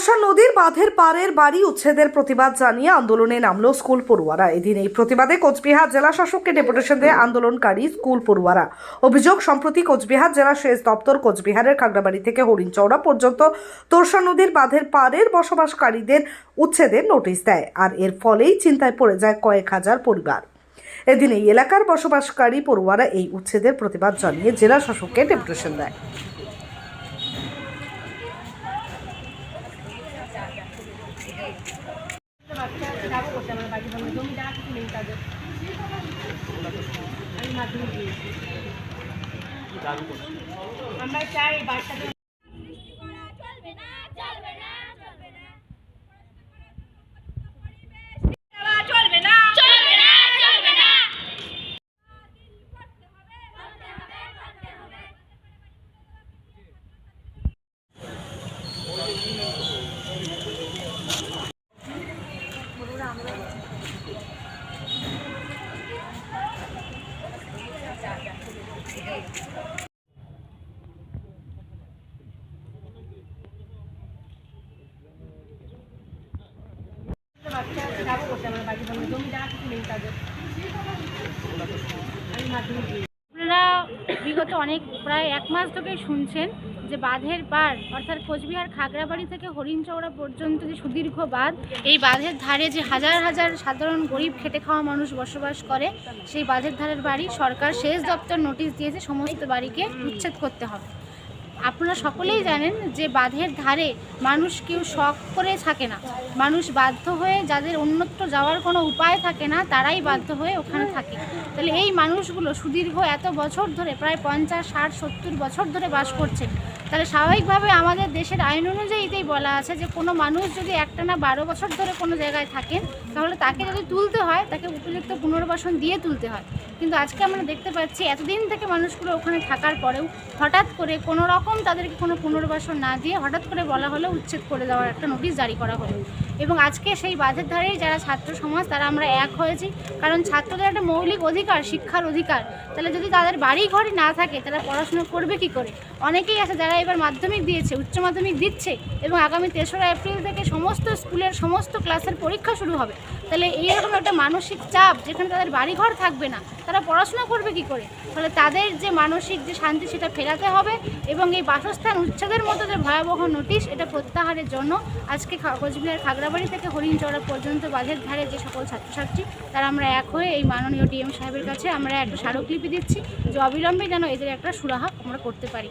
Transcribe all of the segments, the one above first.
তোষা নদীর বাঁধের পাড়ের বাড়ি উচ্ছেদের প্রতিবাদ জানিয়ে আন্দোলনে নামলো স্কুল পড়ুয়ারা। এদিন এই প্রতিবাদে কোচবিহার জেলা শাসককে ডেপুটেশন দেয় আন্দোলনকারী স্কুল পড়ুয়ারা। অভিযোগ, সম্প্রতি কোচবিহার জেলা সেচ দপ্তর কোচবিহারের খাগড়াবাড়ি থেকে হরিণচৌড়া পর্যন্ত তোরসা নদীর বাঁধের পাড়ের বসবাসকারীদের উচ্ছেদের নোটিশ দেয় আর এর ফলেই চিন্তায় পড়ে যায় কয়েক হাজার পরিবার। এদিন এই এলাকার বসবাসকারী পড়ুয়ারা এই উচ্ছেদের প্রতিবাদ জানিয়ে জেলা শাসককে ডেপুটেশন দেয় আমরা চাই বাচ্চাদের চলবে না চলবে না চলবে না চলবে না চলবে না চলবে না বাচ্চা যাব করতে আমার বাড়ির সামনে জমি জায়গা কিছু নেই তাদের। আমি মাধ্যমিক দিয়েছি। আপনারা বিগত অনেক প্রায় এক মাস ধরে শুনছেন যে বাঁধের পার অর্থাৎ কোচবিহার খাগড়াবাড়ি থেকে হরিণচৌড়া পর্যন্ত যে সুদীর্ঘ বাঁধ, এই বাঁধের ধারে যে হাজার হাজার সাধারণ গরিব খেটে খাওয়া মানুষ বসবাস করে, সেই বাঁধের ধারের বাড়ি সরকার শেষ দপ্তর নোটিশ দিয়েছে, সমস্ত বাড়িকে উচ্ছেদ করতে হবে। আপনারা সকলেই জানেন যে বাঁধের ধারে মানুষ কেউ শখ করে থাকে না। মানুষ বাধ্য হয়ে যাদের অন্যত্র যাওয়ার কোনো উপায় থাকে না, তারাই বাধ্য হয়ে ওখানে থাকে। তাহলে এই মানুষগুলো সুদীর্ঘ এত বছর ধরে, প্রায় পঞ্চাশ, ষাট, সত্তর বছর ধরে বাস করছে তাহলে স্বাভাবিকভাবে আমাদের দেশের আইন অনুযায়ী এটাই বলা আছে যে কোনো মানুষ যদি একটা না বারো বছর ধরে কোনো জায়গায় থাকেন, তাহলে তাকে যদি তুলতে হয়, তাকে উপযুক্ত পুনর্বাসন দিয়ে তুলতে হয়। কিন্তু আজকে আমরা দেখতে পাচ্ছি এতদিন থেকে মানুষগুলো ওখানে থাকার পরেও হঠাৎ করে কোনো রকম তাদেরকে কোনো পুনর্বাসন না দিয়ে হঠাৎ করে বলা হলো উচ্ছেদ করে দেওয়ার একটা নোটিশ জারি করা হলো। এবং আজকে সেই বাঁধের ধারেই যারা ছাত্র সমাজ, তারা আমরা এক হয়েছি। কারণ ছাত্রদের একটা মৌলিক অধিকার, শিক্ষার অধিকার। তাহলে যদি তাদের বাড়ি ঘরই না থাকে, তারা পড়াশোনা করবে কি করে? অনেকেই আছে যারা এবার মাধ্যমিক দিয়েছে, উচ্চ মাধ্যমিক দিচ্ছে এবং আগামী তেসরা এপ্রিল থেকে সমস্ত স্কুলের সমস্ত ক্লাসের পরীক্ষা শুরু হবে। তাহলে এইরকম একটা মানসিক চাপ যেখানে তাদের বাড়ি ঘর থাকবে না তারা পড়াশোনা করবে কি করে? ফলে তাদের যে মানসিক যে শান্তি সেটা ফেরাতে হবে এবং এই বাসস্থান উচ্ছেদের মতো যে ভয়াবহ নোটিশ, এটা প্রত্যাহারের জন্য আজকে কোচবিহার খাগড়াবাড়ি থেকে হরিণচড়া পর্যন্ত বাঁধের ধারে যে সকল ছাত্রছাত্রী, তারা আমরা এক হয়ে এই মাননীয় ডিএম সাহেবের কাছে আমরা একটা স্মারকলিপি দিচ্ছি যে অবিলম্বে যেন এদের একটা সুরাহা আমরা করতে পারি।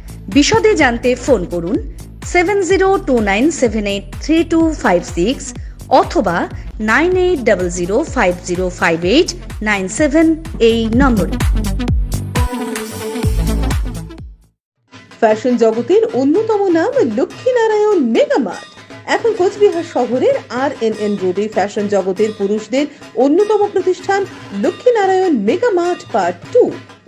বিশদে জানতে ফোন করুন seven zero two nine seven eight three two five six অথবা nine eight double zero five zero five eight nine seven এই নম্বরে। ফ্যাশন জগতের অন্যতম নাম লক্ষ্মীনারায়ণ মেগামার্ট এখন কোচবিহার শহরের আর এন এন রোডে ফ্যাশন জগতের পুরুষদের অন্যতম প্রতিষ্ঠান লক্ষ্মীনারায়ণ মেগামার্ট পার্ট টু